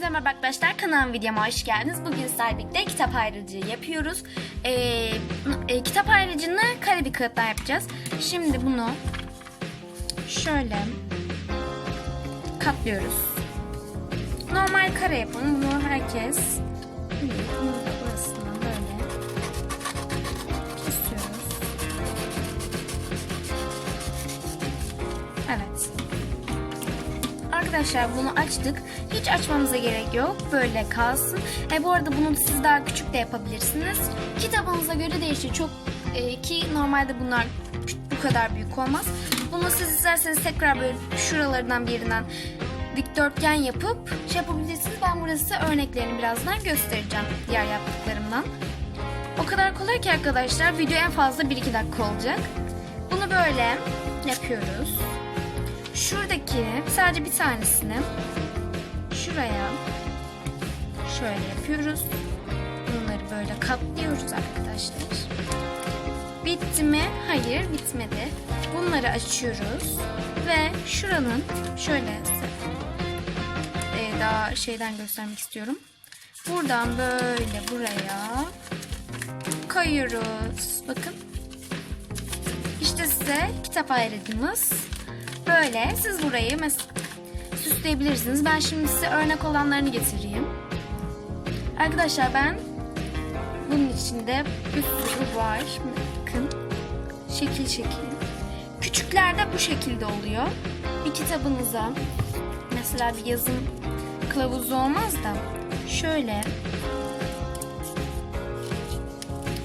Merhaba arkadaşlar. Kanalıma videoma hoş geldiniz. Bugün sizlerle birlikte kitap ayrıcı yapıyoruz. Ee, e, kitap ayrıcını kare bir kağıttan yapacağız. Şimdi bunu şöyle katlıyoruz. Normal kare yapın. Bunu herkes burasından böyle kesiyoruz. Evet. Arkadaşlar bunu açtık. Hiç açmamıza gerek yok. Böyle kalsın. E, bu arada bunu siz daha küçük de yapabilirsiniz. Kitabınıza göre değişir. Çok e, ki normalde bunlar bu kadar büyük olmaz. Bunu siz isterseniz tekrar böyle şuralarından birinden dikdörtgen yapıp şey yapabilirsiniz. Ben burada size örneklerini birazdan göstereceğim diğer yaptıklarımdan. O kadar kolay ki arkadaşlar video en fazla 1-2 dakika olacak. Bunu böyle yapıyoruz. Şuradaki sadece bir tanesini şuraya şöyle yapıyoruz. Bunları böyle katlıyoruz arkadaşlar. Bitti mi? Hayır bitmedi. Bunları açıyoruz ve şuranın şöyle e, daha şeyden göstermek istiyorum. Buradan böyle buraya koyuyoruz. Bakın. İşte size kitap ayrıcımız. Böyle siz burayı mes- süsleyebilirsiniz. Ben şimdi size örnek olanlarını getireyim. Arkadaşlar ben bunun içinde bir sürü var. Bakın. Şekil şekil. Küçüklerde bu şekilde oluyor. Bir kitabınıza mesela bir yazım kılavuzu olmaz da şöyle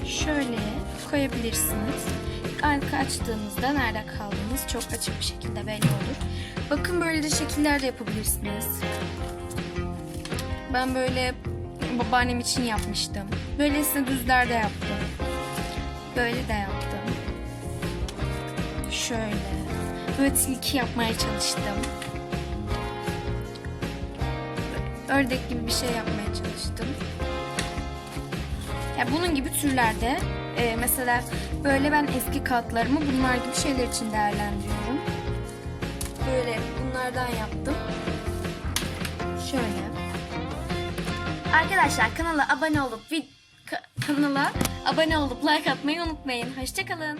şöyle koyabilirsiniz. Arka açtığınızda nerede kaldığınız çok açık bir şekilde belli olur. Bakın böyle de şekiller de yapabilirsiniz. Ben böyle babaannem için yapmıştım. Böylesine düzler de yaptım. Böyle de yaptım. Şöyle. Böyle tilki yapmaya çalıştım. Ördek gibi bir şey yapmaya çalıştım. Ya bunun gibi türlerde e, mesela böyle ben eski katlarımı bunlar gibi şeyler için değerlendiriyorum. Böyle bunlardan yaptım. Şöyle. Arkadaşlar kanala abone olup vid- ka- kanala abone olup like atmayı unutmayın. Hoşçakalın.